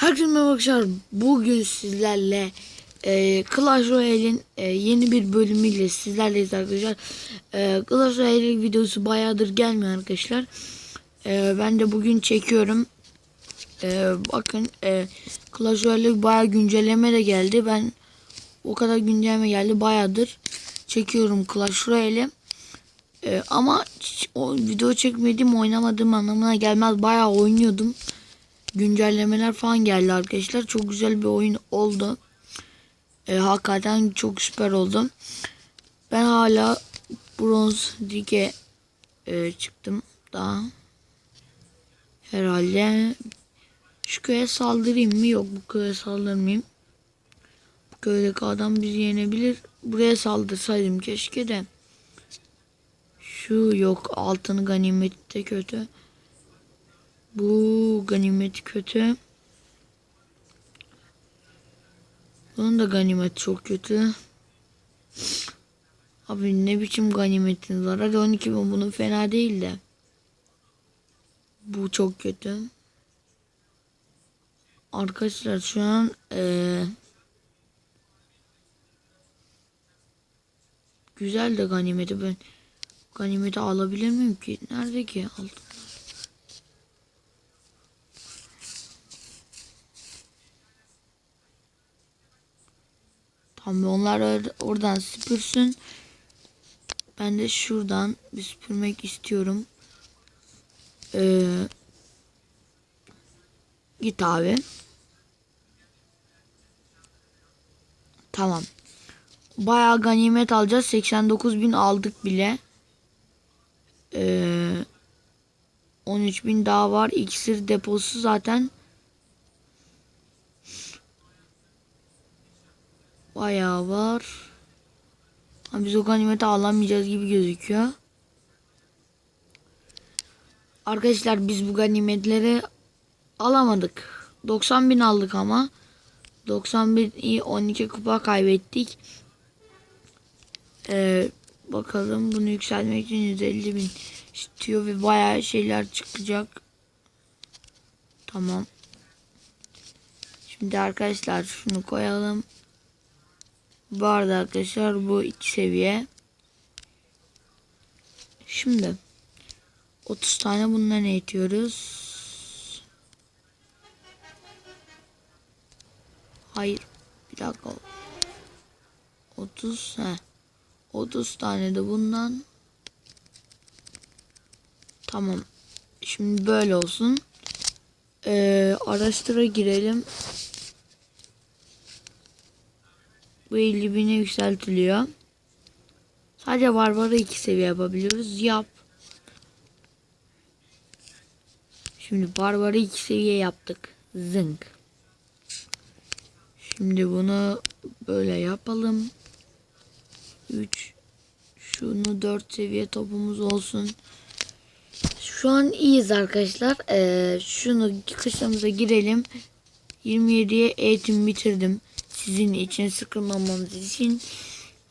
Herkese merhaba arkadaşlar. Bugün sizlerle e, Clash Royale'in e, yeni bir bölümüyle sizlerleyiz arkadaşlar. E, Clash Royale videosu bayağıdır gelmiyor arkadaşlar. E, ben de bugün çekiyorum. E, bakın e, Clash Royale bayağı güncelleme de geldi. Ben o kadar güncelleme geldi bayağıdır çekiyorum Clash Royale'i. E, ama o video çekmedim oynamadığım anlamına gelmez. Bayağı oynuyordum güncellemeler falan geldi arkadaşlar. Çok güzel bir oyun oldu. E, hakikaten çok süper oldu. Ben hala bronz lige e, çıktım daha. Herhalde şu köye saldırayım mı? Yok bu köye saldırmayayım. Bu köydeki adam bizi yenebilir. Buraya saldırsaydım keşke de. Şu yok altın ganimet de kötü. Bu ganimet kötü. Bunun da ganimet çok kötü. Abi ne biçim ganimetiniz var. Hadi 12 bin bunun fena değil de. Bu çok kötü. Arkadaşlar şu an eee güzel de ganimeti ben ganimeti alabilir miyim ki? Nerede ki altın? Tamam onlar or- oradan süpürsün. Ben de şuradan bir süpürmek istiyorum. Ee, git abi. Tamam. Bayağı ganimet alacağız. 89 bin aldık bile. Ee, 13 bin daha var. İksir deposu zaten Bayağı var. Ama biz o ganimeti alamayacağız gibi gözüküyor. Arkadaşlar biz bu ganimetleri alamadık. 90 bin aldık ama. 91 iyi 12 kupa kaybettik. Ee, bakalım bunu yükseltmek için 150 bin istiyor ve bayağı şeyler çıkacak. Tamam. Şimdi arkadaşlar şunu koyalım. Bu arada arkadaşlar bu iki seviye. Şimdi 30 tane bundan eğitiyoruz. Hayır. Bir dakika. 30 he. 30 tane de bundan. Tamam. Şimdi böyle olsun. Ee, araştıra girelim. Bu 50 bine yükseltiliyor. Sadece barbarı iki seviye yapabiliyoruz. Yap. Şimdi barbarı iki seviye yaptık. Zınk. Şimdi bunu böyle yapalım. 3 şunu 4 seviye topumuz olsun. Şu an iyiyiz arkadaşlar. Ee, şunu kışlamıza girelim. 27'ye eğitim bitirdim sizin için sıkılmamamız için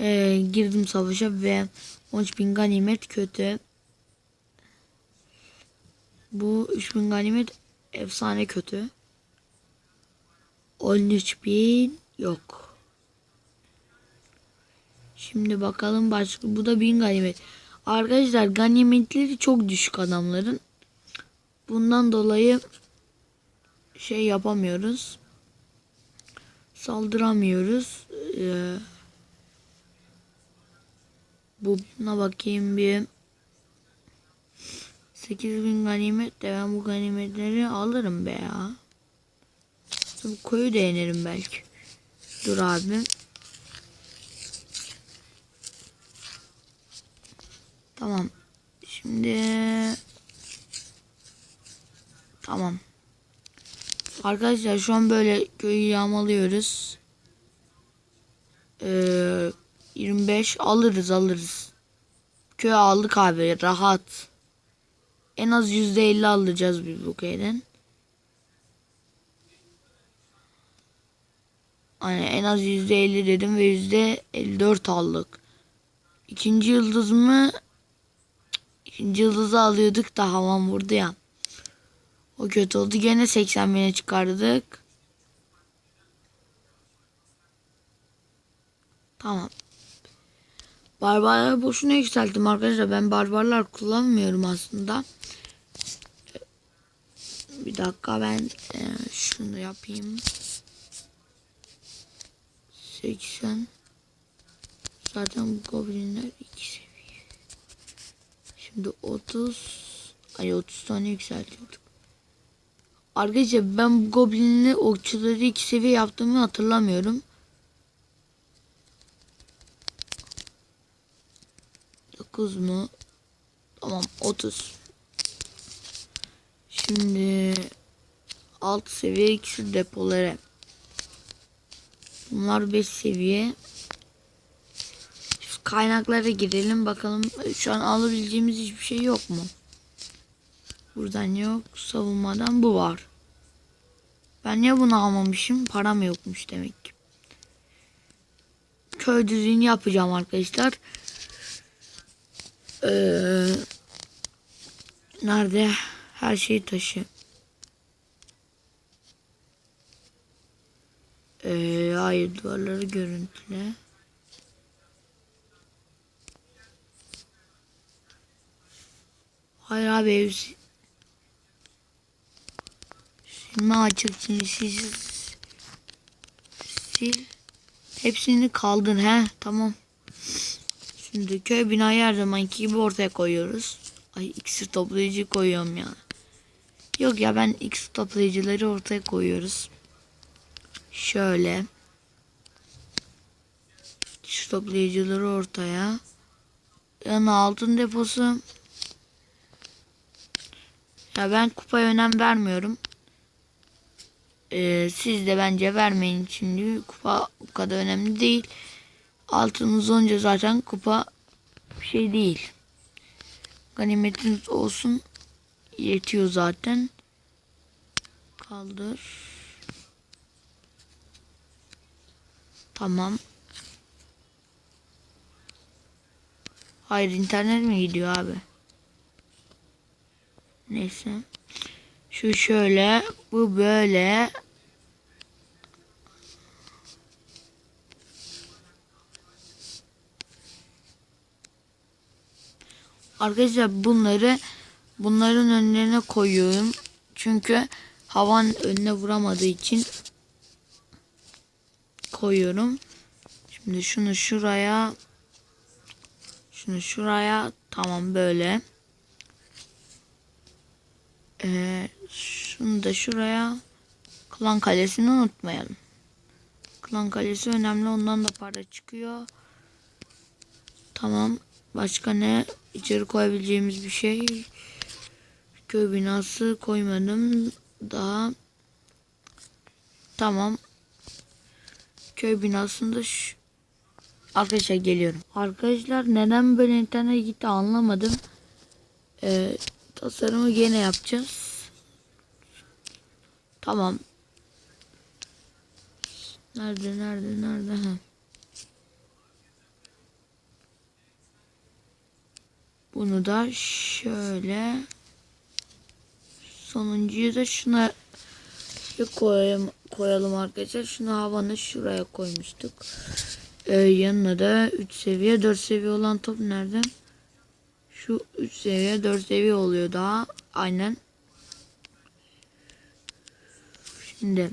e, girdim savaşa ve 13.000 ganimet kötü. Bu 3000 ganimet efsane kötü. 13.000 yok. Şimdi bakalım başka. Bu da 1000 ganimet. Arkadaşlar ganimetleri çok düşük adamların. Bundan dolayı şey yapamıyoruz saldıramıyoruz. Ee, buna bakayım bir 8000 ganimet de ben bu ganimetleri alırım be ya. Bu koyu da yenerim belki. Dur abi. Tamam. Şimdi tamam. Arkadaşlar şu an böyle köyü yağmalıyoruz. Ee, 25 alırız alırız. Köy aldık abi rahat. En az %50 alacağız biz bu köyden. Hani en az %50 dedim ve %54 aldık. İkinci yıldız mı? İkinci yıldızı alıyorduk da havan vurdu ya. O kötü oldu. Gene 80 bine çıkardık. Tamam. Barbarlar boşuna yükselttim arkadaşlar. Ben barbarlar kullanmıyorum aslında. Bir dakika ben e, şunu yapayım. 80 Zaten bu goblinler 2 seviye. Şimdi 30 Ay 30 tane yükseltiyorduk. Arkadaşlar ben bu goblinli okçuları 2 seviye yaptığımı hatırlamıyorum. 9 mu? Tamam 30. Şimdi alt seviye ikisi depoları. Bunlar 5 seviye. Şu kaynaklara girelim bakalım. Şu an alabileceğimiz hiçbir şey yok mu? Buradan yok. Savunmadan bu var. Ben niye bunu almamışım? Param yokmuş demek ki. Köy düzeni yapacağım arkadaşlar. Ee, nerede? Her şeyi taşı. Ee, hayır duvarları görüntüle. Hayır abi ev si- silme açık sil. Hepsini kaldır he tamam. Şimdi köy binayı her zamanki gibi ortaya koyuyoruz. Ay iksir toplayıcı koyuyorum ya. Yok ya ben iksir toplayıcıları ortaya koyuyoruz. Şöyle. İksir toplayıcıları ortaya. Yanı altın deposu. Ya ben kupaya önem vermiyorum. Ee, siz de bence vermeyin şimdi. Kupa bu kadar önemli değil. Altınız olunca zaten kupa bir şey değil. Ganimetiniz olsun yetiyor zaten. Kaldır. Tamam. Hayır internet mi gidiyor abi? Neyse. Şu şöyle, bu böyle. Arkadaşlar bunları bunların önlerine koyuyorum. Çünkü havan önüne vuramadığı için koyuyorum. Şimdi şunu şuraya şunu şuraya tamam böyle. Ee, şunu da şuraya Klan Kalesi'ni unutmayalım. Klan Kalesi önemli. Ondan da para çıkıyor. Tamam. Başka ne? İçeri koyabileceğimiz bir şey. Köy binası koymadım. Daha. Tamam. Köy binasında şu... Arkadaşlar geliyorum. Arkadaşlar neden böyle internet gitti anlamadım. Ee, tasarımı gene yapacağız. Tamam. Nerede nerede nerede? Ha. Bunu da şöyle sonuncuyu da şuna koyalım, koyalım arkadaşlar. Şunu havanı şuraya koymuştuk. Ee, yanına da 3 seviye 4 seviye olan top nerede? Şu 3 seviye 4 seviye oluyor daha. Aynen. Şimdi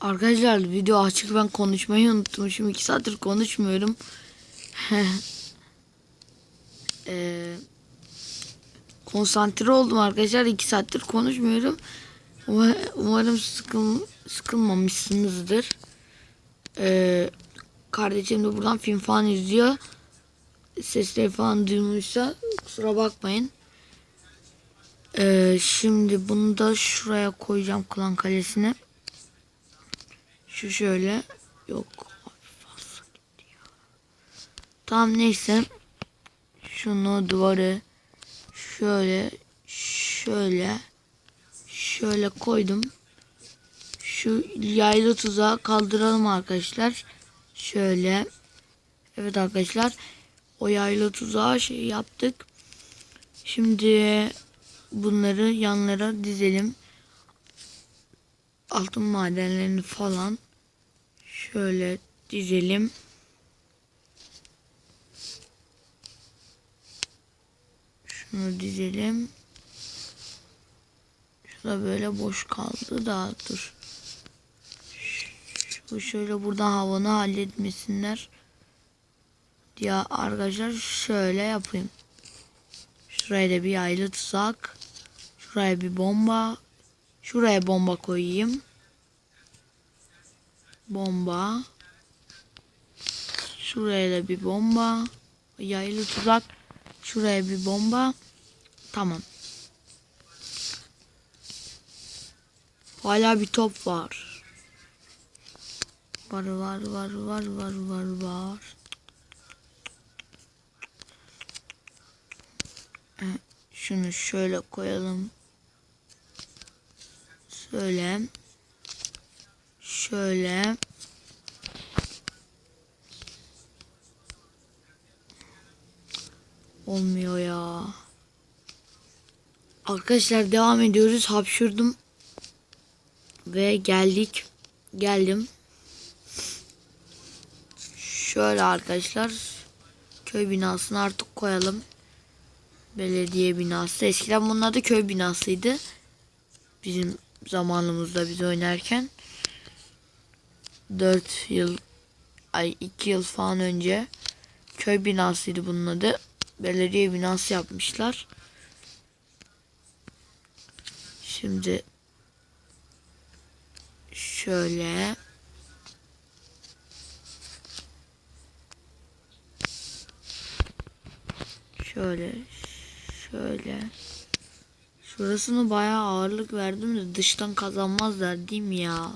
Arkadaşlar video açık ben konuşmayı unutmuşum. 2 saattir konuşmuyorum. Ee, konsantre oldum arkadaşlar. 2 saattir konuşmuyorum. Uma- Umarım sıkıl, sıkılmamışsınızdır. Ee, kardeşim de buradan film falan izliyor. Sesleri falan duymuşsa kusura bakmayın. Ee, şimdi bunu da şuraya koyacağım klan kalesine. Şu şöyle. Yok. Tamam neyse. Şunu duvarı şöyle şöyle şöyle koydum. Şu yaylı tuzağı kaldıralım arkadaşlar. Şöyle. Evet arkadaşlar. O yaylı tuzağı şey yaptık. Şimdi bunları yanlara dizelim. Altın madenlerini falan şöyle dizelim. Şunu dizelim. Şurada böyle boş kaldı da dur. Şu şöyle buradan havanı halletmesinler. Diye arkadaşlar şöyle yapayım. Şuraya da bir yaylı tuzak. Şuraya bir bomba. Şuraya bomba koyayım. Bomba. Şuraya da bir bomba. Yaylı tuzak. Şuraya bir bomba. Tamam. Hala bir top var. Var var var var var var var. Şunu şöyle koyalım. Şöyle. Şöyle. Olmuyor ya. Arkadaşlar devam ediyoruz. Hapşurdum. Ve geldik. Geldim. Şöyle arkadaşlar. Köy binasını artık koyalım. Belediye binası. Eskiden bunlar da köy binasıydı. Bizim zamanımızda biz oynarken. 4 yıl ay 2 yıl falan önce köy binasıydı bunun adı. Belediye binası yapmışlar. Şimdi şöyle şöyle şöyle şurasını bayağı ağırlık verdim de dıştan kazanmazlar değil mi ya?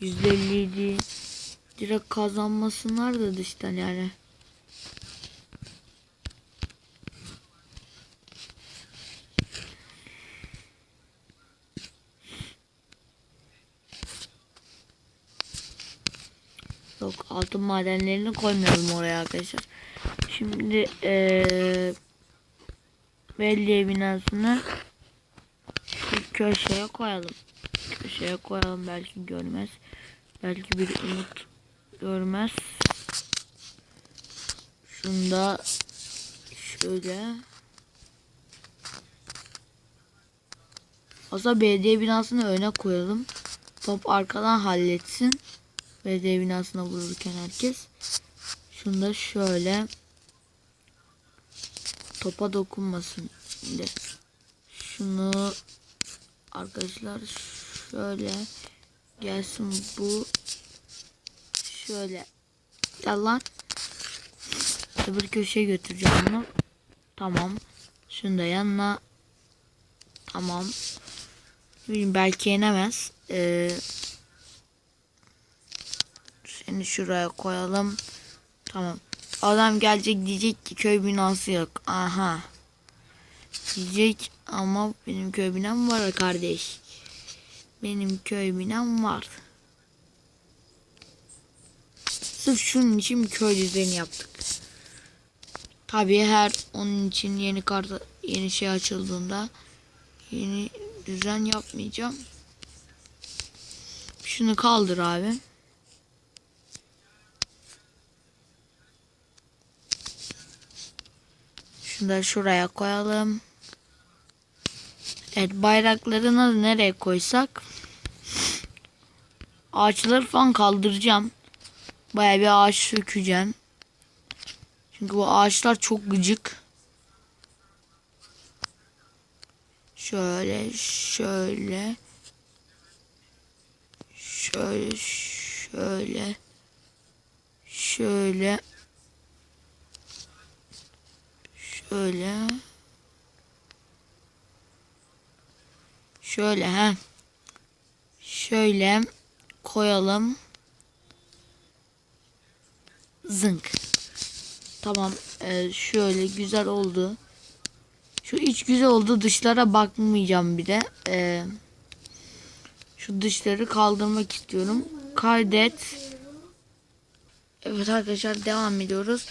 %50'ydi. Direkt kazanmasınlar da dıştan yani. Yok altın madenlerini koymuyorum oraya arkadaşlar. Şimdi eee belediye binasını şu köşeye koyalım. Köşeye koyalım belki görmez. Belki bir umut görmez. Şunu da şöyle. Aslında belediye binasını öne koyalım. Top arkadan halletsin. Belediye binasına vururken herkes. Şunu da şöyle. Topa dokunmasın. Şimdi şunu arkadaşlar şöyle gelsin bu. Şöyle. Gel lan. Öbür köşeye götüreceğim bunu. Tamam. Şunu da yanına. Tamam. Bilmiyorum, belki yenemez. Ee, seni şuraya koyalım. Tamam. Adam gelecek diyecek ki köy binası yok. Aha. Diyecek ama benim köy binam var kardeş benim köy binam var. Sırf şunun için köy düzeni yaptık. Tabii her onun için yeni karta yeni şey açıldığında yeni düzen yapmayacağım. Şunu kaldır abi. Şunu da şuraya koyalım. Evet bayraklarını nereye koysak Ağaçları falan kaldıracağım. Baya bir ağaç sökeceğim. Çünkü bu ağaçlar çok gıcık. Şöyle, şöyle. Şöyle, şöyle. Şöyle. Şöyle. Şöyle ha. Şöyle koyalım. Zınk. Tamam. Ee, şöyle güzel oldu. Şu iç güzel oldu. Dışlara bakmayacağım bir de. Ee, şu dışları kaldırmak istiyorum. Kaydet. Evet arkadaşlar devam ediyoruz.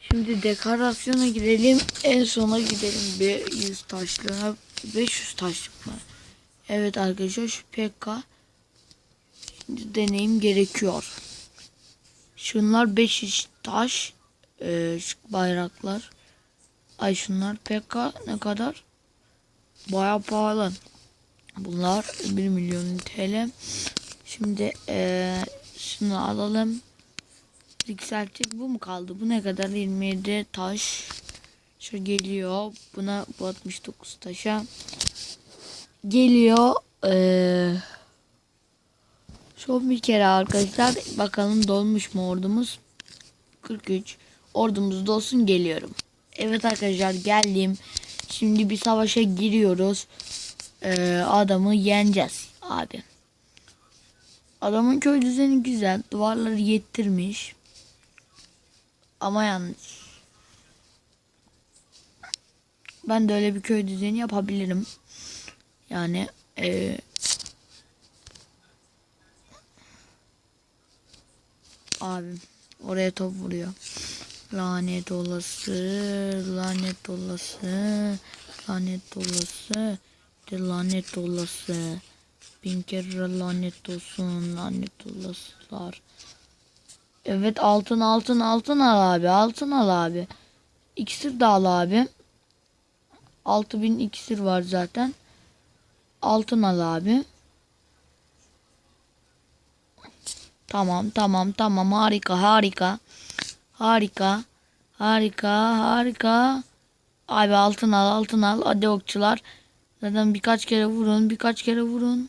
Şimdi dekorasyona girelim. En sona gidelim. Bir 100 taşlığa 500 taşlık mı? Evet arkadaşlar şu PK deneyim gerekiyor. Şunlar 500 taş. Ee, şu bayraklar. Ay şunlar PK ne kadar? Baya pahalı. Bunlar 1 milyon TL. Şimdi ee, şunu alalım. Yükseltecek bu mu kaldı? Bu ne kadar? 27 taş. Şu geliyor. Buna bu 69 taşa. Geliyor. Ee, son bir kere arkadaşlar. Bakalım dolmuş mu ordumuz? 43. Ordumuz dolsun geliyorum. Evet arkadaşlar geldim. Şimdi bir savaşa giriyoruz. Ee, adamı yeneceğiz abi. Adamın köy düzeni güzel. Duvarları yettirmiş. Ama yanlış. Ben de öyle bir köy düzeni yapabilirim. Yani eee abim oraya top vuruyor. Lanet olası, lanet olası, lanet olası, de lanet olası. Bin kere lanet olsun, lanet olasılar. Evet altın altın altın al abi, altın al abi. İksir de al abi. 6000 iksir var zaten. Altın al abi. Tamam tamam tamam harika harika. Harika. Harika harika. Abi altın al altın al. Hadi okçular. Zaten birkaç kere vurun birkaç kere vurun.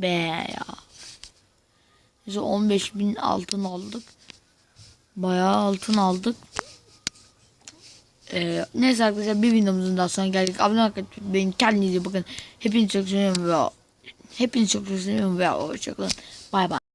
Be ya. Neyse 15 bin altın aldık. Bayağı altın aldık. Ee, neyse arkadaşlar bir videomuzun daha sonra geldik. Abone olmayı unutmayın. Kendinize bakın. Hepinizi çok seviyorum ve hepinizi çok seviyorum ve hoşçakalın. Bay bay.